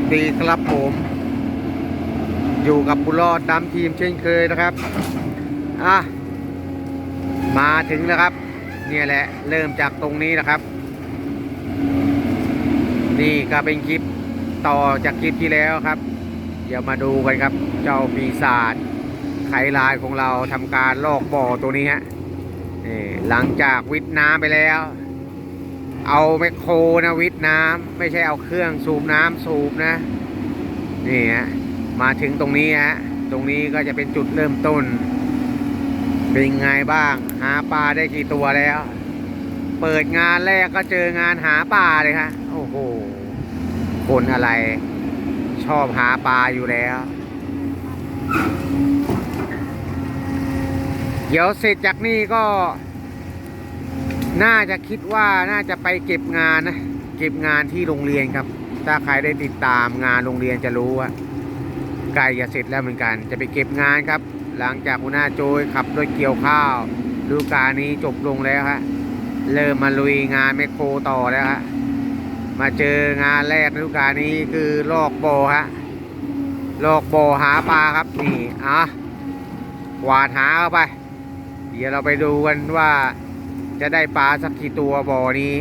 สดีครับผม อยู่กับบุรอดดำทีมเช่นเคยนะครับ อะ มาถึงแล้วครับ เนี่ยแหละ เริ่มจากตรงนี้นะครับ นี่ก็เป็นคลิปต่อจากคลิปที่แล้วครับ เดี๋ยวมาดูกันครับ เจ้าปีศาจไขลายของเราทำการลอกบ่อตัวนี้ฮะหลังจากวิทน้ำไปแล้ว เอาแมคโครนะวิทน้ำไม่ใช่เอาเครื่องสูบน้ำสูบนะนี่ฮะมาถึงตรงนี้ฮะตรงนี้ก็จะเป็นจุดเริ่มต้น เป็นไงบ้าง หาปลาได้กี่ตัวแล้ว เปิดงานแรกก็เจองานหาปลาเลยฮะโอ้โหคนอะไร ชอบหาปลาอยู่แล้ว เดี๋ยวเสร็จจากนี่ก็ น่าจะคิดว่าน่าจะไปเก็บงานนะ เก็บงานที่โรงเรียนครับ ถ้าใครได้ติดตามงานโรงเรียนจะรู้ว่าใกล้จะเสร็จแล้วเหมือนกัน จะไปเก็บงานครับ หลังจากหัวหน้าโจยขับรถเกี่ยวข้าวฤดูกาลนี้จบลงแล้วฮะเริ่มมาลุยงานแมคโครต่อแล้วฮะมาเจองานแรกฤดูกาลนี้คือลอกบ่อฮะลอกบ่อหาปลาครับนี่อะกวาดหาเข้าไป เดี๋ยวเราไปดูกันว่า จะได้ปลาสักกี่ตัวบ่อนี้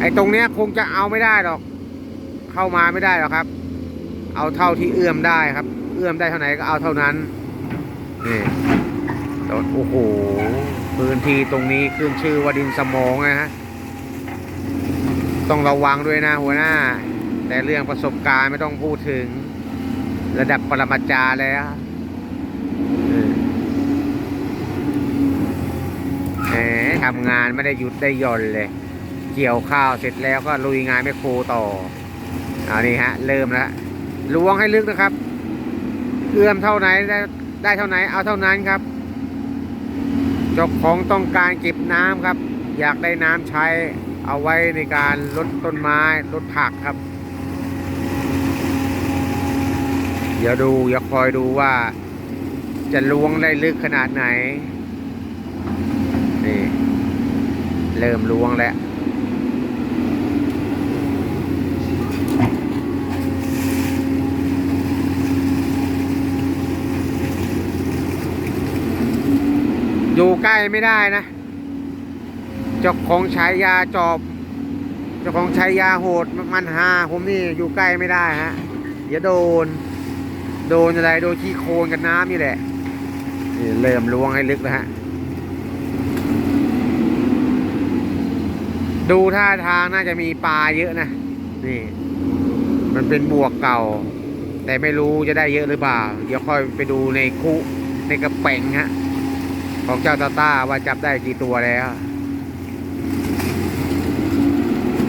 ไอ้ตรงเนี้ยคงจะเอาไม่ได้หรอก เข้ามาไม่ได้หรอกครับ เอาเท่าที่เอื้อมได้ครับ เอื้อมได้เท่าไหนก็เอาเท่านั้นนี่ตอนโอ้โหพื้นที่ตรงนี้ขึ้นชื่อว่าดินสมองนะฮะต้องระวังด้วยนะหัวหน้า แต่เรื่องประสบการณ์ไม่ต้องพูดถึง ระดับปรมาจารย์แล้วเออแหม ทำงานไม่ได้หยุดได้ย่อนเลย เกี่ยวข้าวเสร็จแล้วก็ลุยงานแม่โครต่อเอานี่ฮะ เริ่มแล้วล้วงให้ลึกนะครับ เอื้อมเท่าไหนได้ได้เท่าไหนเอาเท่านั้นครับเจ้าของต้องการเก็บน้ำครับ อยากได้น้ำใช้เอาไว้ในการลดต้นไม้ลดผักครับ เดี๋ยวดูอย่าคอยดูว่า จะล้วงได้ลึกขนาดไหน นี่ เริ่มล้วงแล้วอยู่ใกล้ไม่ได้นะ เจ้าของใช้ยาจอบ เจ้าของใช้ยาโหดมันหาผมนี่อยู่ใกล้ไม่ได้ฮะ เดี๋ยวโดน โดนอะไร โดนขี้โคลนกับน้ำนี่แหละ นี่เริ่มล้วงให้ลึกแล้วฮะ ดูท่าทางน่าจะมีปลาเยอะนะ นี่ มันเป็นบวกเก่า แต่ไม่รู้จะได้เยอะหรือเปล่า เดี๋ยวค่อยไปดูในคุในกระเป๋งฮะ ของเจ้าตาต้าว่าจับได้กี่ตัวแล้ว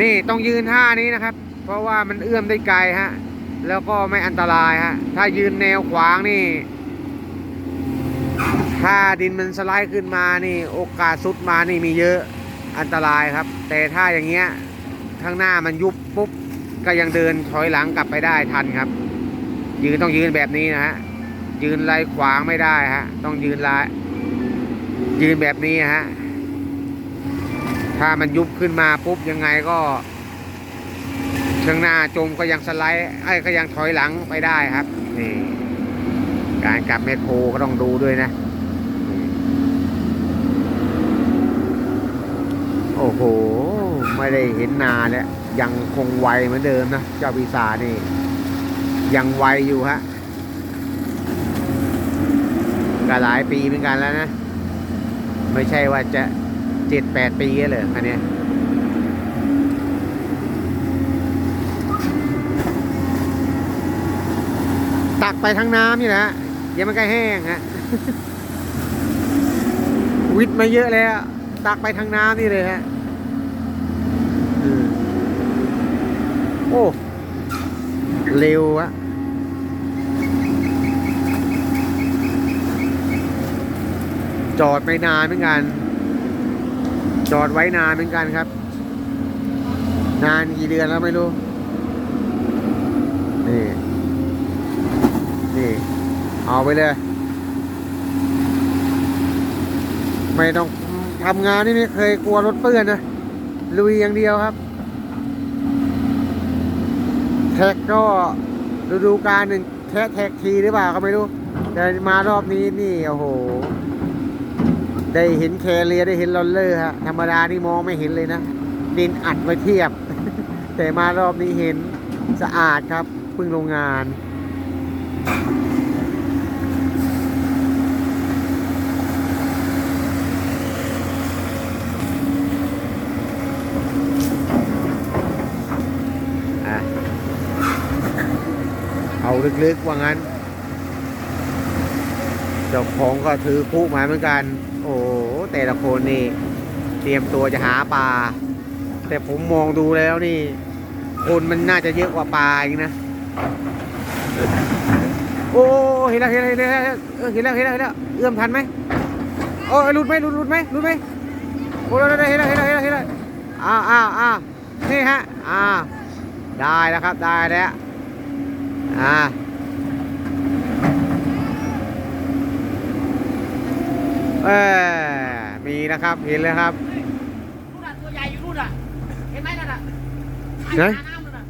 นี่ต้องยืนท่านี้นะครับ เพราะว่ามันเอื้อมได้ไกลฮะ แล้วก็ไม่อันตรายฮะ ถ้ายืนแนวขวางนี่ ถ้าดินมันสไลด์ขึ้นมานี่ โอกาสสุดมานี่มีเยอะ อันตรายครับ แต่ถ้าอย่างเงี้ยข้างหน้ามันยุบปุ๊บก็ยังเดินถอยหลังกลับไปได้ทันครับ ยืนต้องยืนแบบนี้นะฮะยืนไล่ขวางไม่ได้ฮะต้องยืนไล่ยืนแบบนี้ฮะถ้ามันยุบขึ้นมาปุ๊บยังไงก็ข้างหน้าจมก็ยังสไลด์ไอ้ก็ยังถอยหลังไปได้ครับนี่การกลับแมคโครก็ต้องดูด้วยนะ โอ้โห ไม่ได้เห็นนานแล้วยังคงไวเหมือนเดิมนะ เจ้าปีศาจนี่ ยังไวอยู่ฮะก็หลายปีเหมือนกันแล้วนะ ไม่ใช่ว่าจะเจ็ดแปดปีเลยอันนี้ตักไปทั้งน้ำนี่แหละเดี๋ยวมันก็แห้งฮะวิทย์มาเยอะแล้ว ตักไปทางน้ำนี่เลยฮะอืมโอ้เร็วอะจอดไม่นานเหมือนกัน จอดไว้นานเหมือนกันครับ นานกี่เดือนแล้วไม่รู้ นี่ นี่ เอาไปเลย ไม่ต้องทำงานนี่ไม่เคยกลัวรถเปื้อนนะลุยอย่างเดียวครับ แท็กก็ฤดูกาลหนึ่งแท็กแท็กทีหรือเปล่าก็ไม่รู้ แต่มารอบนี้นี่โอ้โห ได้เห็นแคเรียได้เห็นลอนเลอร์ฮะธรรมดานี่มองไม่เห็นเลยนะ ดินอัดไว้เทียบ แต่มารอบนี้เห็นสะอาดครับเพิ่งโรงงาน เอาลึกๆว่างั้น เจ้าของก็ถือคู่มาเหมือนกัน โอ้แต่ละคนนี่ เตรียมตัวจะหาปลา แต่ผมมองดูแล้วนี่ คนมันน่าจะเยอะกว่าปลาอีกนะ โอ้เห็นแล้วเห็นแล้วเห็นแล้วเห็นแล้วเห็นแล้วเห็นแล้วเอื้อมทันไหมโอ้ยหลุดไหมหลุดหลุดไหมหลุดไหมโอ้ยได้เห็นแล้วเห็นแล้วเห็นแล้วเห็นแล้วอ้าวอ้าวอ้าวนี่ฮะอ้าวได้แล้วครับ ได้แล้ว อ่าเออมีนะครับเห็นแล้วครับนู่นน่ะตัวใหญ่อยู่นู่นน่ะเห็นไหมนั่นน่ะไหนหาน้ำนู่นน่ะ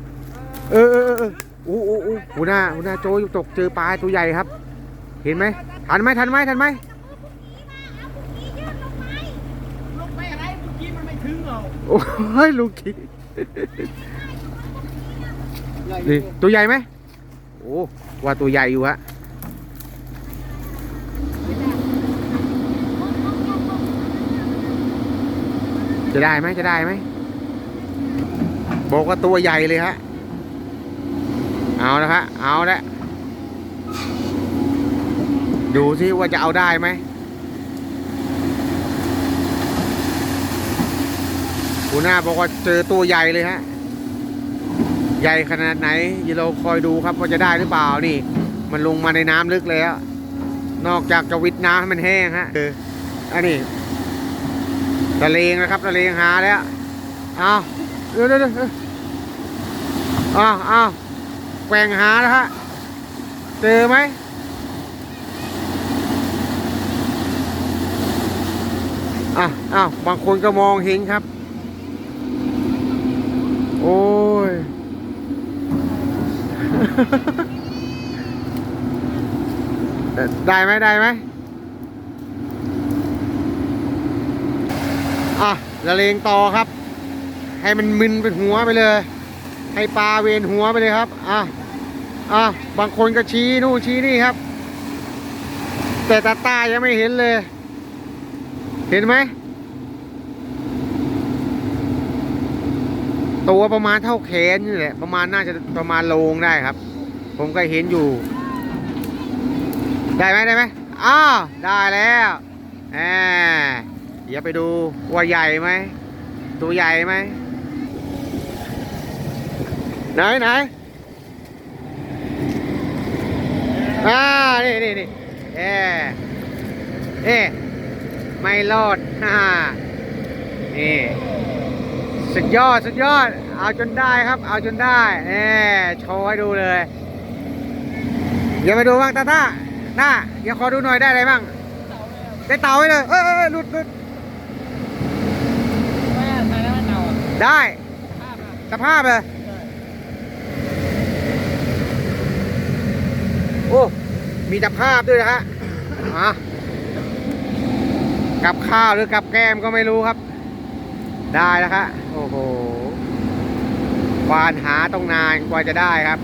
เออเออเออเออโอ้โอ้โอ้หัวหน้าหัวหน้าโจตกเจอปลาตัวใหญ่ครับ เห็นไหมทันไหมทันไหมทันไหมลงไปอะไรเมื่อกี้มันไม่ถึงเหรอโอ้ยลูกขี้นี่ตัวใหญ่ไหม โอ้ว่าตัวใหญ่อยู่ฮะจะได้ไหมจะได้ไหมบอกว่าตัวใหญ่เลยฮะเอาละฮะเอาละดูซิว่าจะเอาได้ไหมหัวหน้าบอกว่าเจอตัวใหญ่เลยฮะ ใหญ่ขนาดไหนเดี๋ยวเราคอยดูครับว่าจะได้หรือเปล่านี่ มันลงมาในน้ำลึกแล้ว นอกจากจะวิดน้ำให้มันแห้งฮะเอออันนี้ตะเลงนะครับตะเลงหาแล้วเอาเดี๋ยวเดี๋ยวเดี๋ยวเอาเอาแกว่งหาแล้วฮะเจอไหมอะอ้าวบางคนก็มองเห็นครับ โอ้ย ได้ไหมได้ไหมอะละเลงต่อครับ ให้มันมึนเป็นหัวไปเลย ให้ปลาเวียนหัวไปเลยครับ อะอะบางคนก็ชี้นู่นชี้นี่ครับ แต่ตาตายังไม่เห็นเลย เห็นไหมตัวประมาณเท่าแขนนี่แหละประมาณน่าจะประมาณโลงได้ครับ ผมก็เห็นอยู่ ได้ไหมได้ไหมอ้าวได้แล้วแหมเดี๋ยวไปดูว่าใหญ่ไหม ตัวใหญ่ไหม ไหนไหนอ่านี่นี่นี่เอ๊เอ๊ไม่รอดฮ่านี่สุดยอด สุดยอด เอาจนได้ครับ เอาจนได้แหมโชว์ให้ดูเลย เดี๋ยวมาดูบ้างตาต้าหน้าเดี๋ยวขอดูหน่อยได้อะไรบ้างได้เต่าไว้เลย เอ้ยเอ้ยเอ้ยหลุดหลุดไม่ใช่แล้วมันเน่าอะได้ภาพอะสภาพเลยโอ้มีตะภาพด้วยนะฮะอะกับข้าวหรือกับแก้มก็ไม่รู้ครับ ได้แล้วครับโอ้โหควานหาตรงนานกว่าจะได้ครับ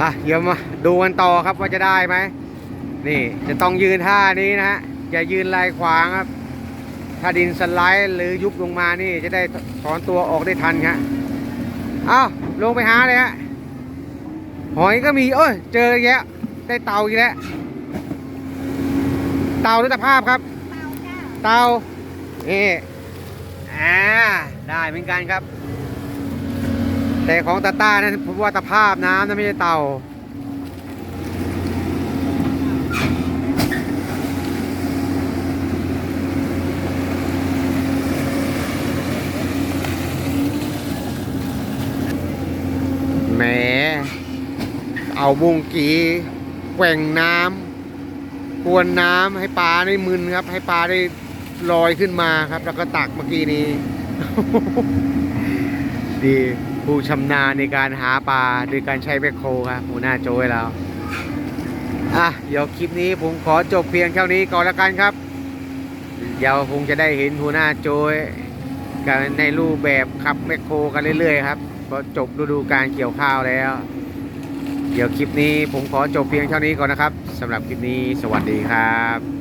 อะเดี๋ยวมาดูกันต่อครับว่าจะได้ไหมนี่จะต้องยืนท่านี้นะฮะอย่ายืนลายขวางครับ ถ้าดินสไลด์หรือยุบลงมานี่จะได้ถอนตัวออกได้ทันครับอ้าวลงไปหาเลยฮะหอยก็มีเอ้ยเจออีกแล้วได้เต่าอีกแล้วเต่าหรือตะภาพครับ เต่านี่อ่าได้เหมือนกันครับ แต่ของตาต้านั้นผมว่าตะภาพน้ำนะไม่ใช่เต่าแหมเอาบุงกีแกว่งน้ำกวนน้ำให้ปลาได้มึนครับ ให้ปลาได้ลอยขึ้นมาครับ แล้วก็ตักเมื่อกี้นี้ ดี ผู้ชำนาญในการหาปลาโดยการใช้แบคโคครับหัวหน้าโจ้ยแล้วอะเดี๋ยวคลิปนี้ผมขอจบเพียงเท่านี้ก่อนแล้วกันครับ เดี๋ยวคงจะได้เห็นหัวหน้าโจ้ยกันในรูปแบบขับแมคโครกันเรื่อยๆครับพราะจบฤดูการเกี่ยวข้าวแล้ว เดี๋ยวคลิปนี้ผมขอจบเพียงเท่านี้ก่อนนะครับสำหรับคลิปนี้สวัสดีครับ